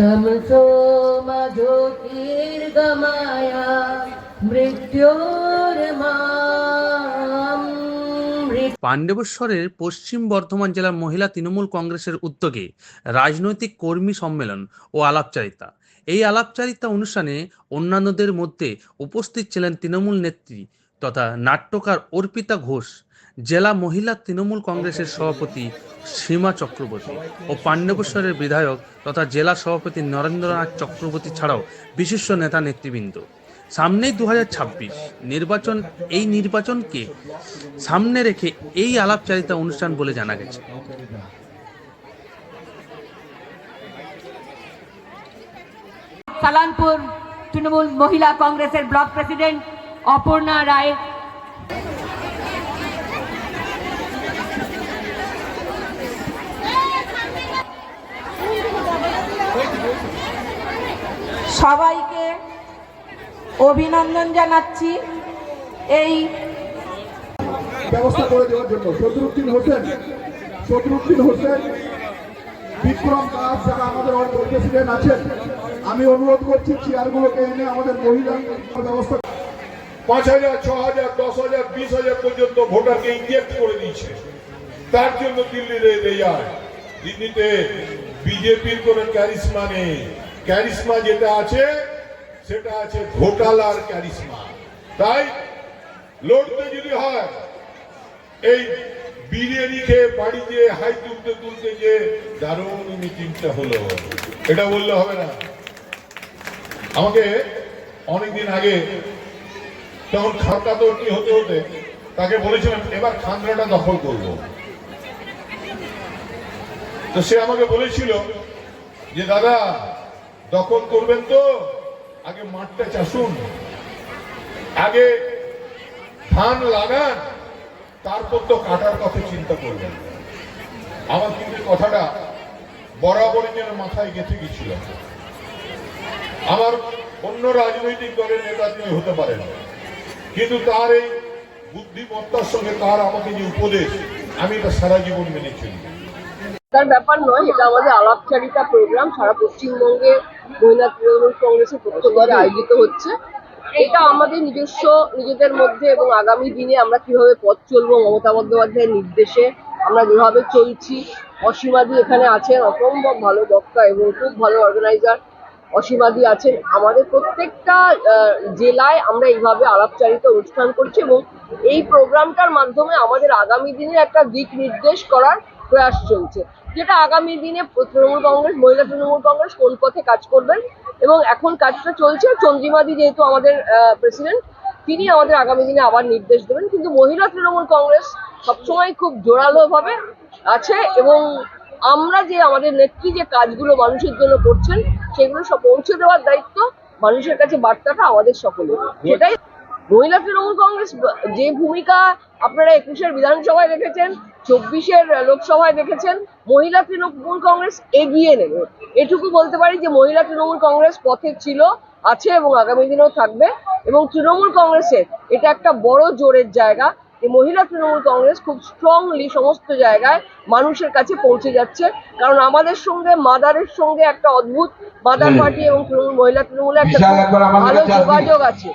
तमसो मा ज्योतिर्गमय मृत्योर्मामृत পাণ্ডবেশ্বরের পশ্চিম বর্ধমান জেলার মহিলা তৃণমূল কংগ্রেসের উদ্যোগে রাজনৈতিক কর্মী সম্মেলন ও আলাপচারিতা এই আলাপচারিতা অনুষ্ঠানে অন্যান্যদের মধ্যে উপস্থিত ছিলেন তৃণমূল নেত্রী তথা নাট্যকার অর্পিতা ঘোষ, জেলা মহিলা তৃণমূল কংগ্রেসের সভাপতি সীমা চক্রবর্তী ও পাণ্ডবেশ্বরের বিধায়ক তথা জেলা সভাপতি নরেন্দ্রনাথ চক্রবর্তী ছাড়াও বিশিষ্ট নেতা নেতৃবৃন্দ। সামনেই দু নির্বাচন, এই নির্বাচনকে সামনে রেখে এই আলাপচারিতা অনুষ্ঠান বলে জানা গেছে। সালানপুর তৃণমূল মহিলা কংগ্রেসের ব্লক প্রেসিডেন্ট অপর্ণা রায়। সবাইকে অভিনন্দন জানাচ্ছি। এই ব্যবস্থা করে দেওয়ার জন্য শত্রুদ্দিন হোসেন শত্রুদ্দিন হোসেন, বিক্রম দাস যারা আমাদের প্রেসিডেন্ট আছেন, আমি অনুরোধ করছি চেয়ারগুলোকে এনে আমাদের মহিলা ব্যবস্থা পাঁচ হাজার ছ হাজার, দশ হাজার, বিশ হাজার পর্যন্ত ভোটারকে ইনজেক্ট করে দিয়েছে। তার জন্য দিল্লির দিল্লিতে বিজেপির কোন ক্যারিসমা নেই। ক্যারিসমা যেটা আছে, সেটা আছে ঘোটালার ক্যারিসমা তাই লড়তে যদি হয়, এই বিরিয়ানি খেয়ে বাড়িতে হাই তুলতে তুলতে যে দারুণ মিটিংটা হলো, এটা বললে হবে না। আমাকে অনেকদিন আগে তখন খাতা তৈরি হতে হতে তাকে বলেছিলাম, এবার খান্দ্রাটা দখল করব। তো সে আমাকে বলেছিল যে, দাদা, দখল করবেন তো, আগে মাঠটা চাষুন। আগে ধান লাগান, তারপর তো কাটার কথা চিন্তা করবেন। আমার কিন্তু কথাটা বরাবরই যেন মাথায় গেঁথে গেছিল। আমার অন্য রাজনৈতিক দলের নেতা তিনি হতে পারেন। কিন্তু তার এই বুদ্ধিমত্তার সঙ্গে তার আমাকে যে উপদেশ, আমি এটা সারা জীবন মেনে চলি। তার ব্যাপার নয়, এটা আমাদের আলাপচারিতা প্রোগ্রাম সারা পশ্চিমবঙ্গে মহিলা তৃণমূল কংগ্রেসের পক্ষ আয়োজিত হচ্ছে। এটা আমাদের নিজস্ব, নিজেদের মধ্যে এবং আগামী দিনে আমরা কীভাবে পথ চলবো, মমতা বন্দ্যোপাধ্যায়ের নির্দেশে আমরা যেভাবে চলছি অসীমাদি এখানে আছেন, অসম্ভব ভালো বক্তা এবং খুব ভালো অর্গানাইজার অসীমাদি আছেন। আমাদের প্রত্যেকটা জেলায় আমরা এইভাবে আলাপচারিতা অনুষ্ঠান করছি এবং এই প্রোগ্রামটার মাধ্যমে আমাদের আগামী দিনে একটা দিক নির্দেশ করার প্রয়াস চলছে। যেটা আগামী দিনে তৃণমূল কংগ্রেস, মহিলা তৃণমূল কংগ্রেস কোন পথে কাজ করবেন এবং এখন কাজটা চলছে। চন্দ্রিমাদি যেহেতু আমাদের প্রেসিডেন্ট তিনি আমাদের আগামী দিনে আবার নির্দেশ দেবেন। কিন্তু মহিলা তৃণমূল কংগ্রেস সবসময় খুব জোরালো ভাবে আছে এবং আমরা যে আমাদের নেত্রী যে কাজগুলো মানুষের জন্য করছেন সেগুলো সব পৌঁছে দেওয়ার দায়িত্ব মানুষের কাছে বার্তাটা আমাদের সকলের। সেটাই মহিলা তৃণমূল কংগ্রেস, যে ভূমিকা আপনারা একুশের বিধানসভায় দেখেছেন চব্বিশের লোকসভায় দেখেছেন মহিলা তৃণমূল কংগ্রেস এগিয়ে নেবে। এটুকু বলতে পারি যে মহিলা তৃণমূল কংগ্রেস পথে ছিল, আছে এবং আগামী দিনেও থাকবে এবং তৃণমূল কংগ্রেসের এটা একটা বড় জোরের জায়গা। যে মহিলা তৃণমূল কংগ্রেস খুব স্ট্রংলি সমস্ত জায়গায় মানুষের কাছে পৌঁছে যাচ্ছে। কারণ আমাদের সঙ্গে মাদারের সঙ্গে একটা অদ্ভুত মাদার পার্টি এবং তৃণমূল মহিলা তৃণমূলের একটা ভালো যোগাযোগ আছে।